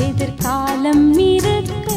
எதிர்காலம் இருக்க